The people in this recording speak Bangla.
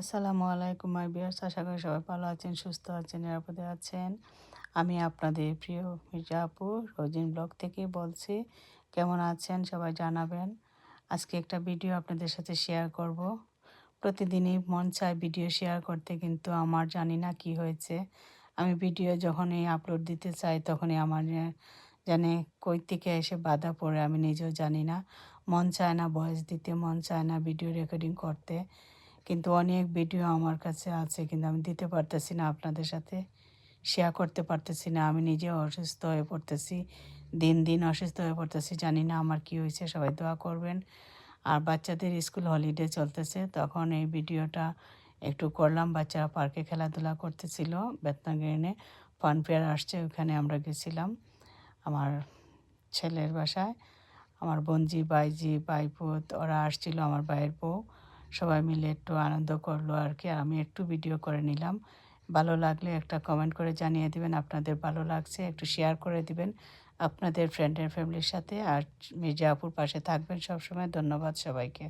আসসালামু আলাইকুম, মাই বিয়ার্স আশা করি সবাই ভালো আছেন, সুস্থ আছেন, নিরাপদে আছেন। আমি আপনাদের প্রিয় মির্জাপুর রোজিন ব্লগ থেকে বলছি, কেমন আছেন সবাই জানাবেন। আজকে একটা ভিডিও আপনাদের সাথে শেয়ার করব। প্রতিদিনই মন চায় ভিডিও শেয়ার করতে, কিন্তু আমার জানি না কি হয়েছে। আমি ভিডিও যখনই আপলোড দিতে চাই, তখনই আমার জানে কই থেকে এসে বাধা পড়ে, আমি নিজেও জানি না। মন চায় না ভয়েস দিতে, মন চায় না ভিডিও রেকর্ডিং করতে। কিন্তু অনেক ভিডিও আমার কাছে আছে, কিন্তু আমি দিতে পারতেছি না আপনাদের সাথে শেয়ার করতে পারতেছি না। আমি নিজেও অসুস্থ হয়ে পড়তেছি, দিন দিন অসুস্থ হয়ে পড়তেছি, জানি না আমার কি হয়েছে, সবাই দোয়া করবেন। আর বাচ্চাদের স্কুল হলিডে চলতেছে, তখন এই ভিডিওটা একটু করলাম। বাচ্চারা পার্কে খেলাধুলা করতেছিল বেতনা গ্রিনে ফান ফেয়ার আসছে, ওখানে আমরা গেছিলাম আমার ছেলের বাসায়। আমার বঞ্জি বাইজি বাইপুত ওরা আসছিল আমার ভাইয়ের বউ। সবাই মিলে একটু আনন্দ করল আর কি আমি একটু ভিডিও করে নিলাম। ভালো লাগলে একটা কমেন্ট করে জানিয়ে দিবেন, আপনাদের ভালো লাগছে একটু শেয়ার করে দিবেন আপনাদের ফ্রেন্ডের ফ্যামিলির সাথে। আর মির্জাপুর পাশে থাকবেন সবসময়। ধন্যবাদ সবাইকে।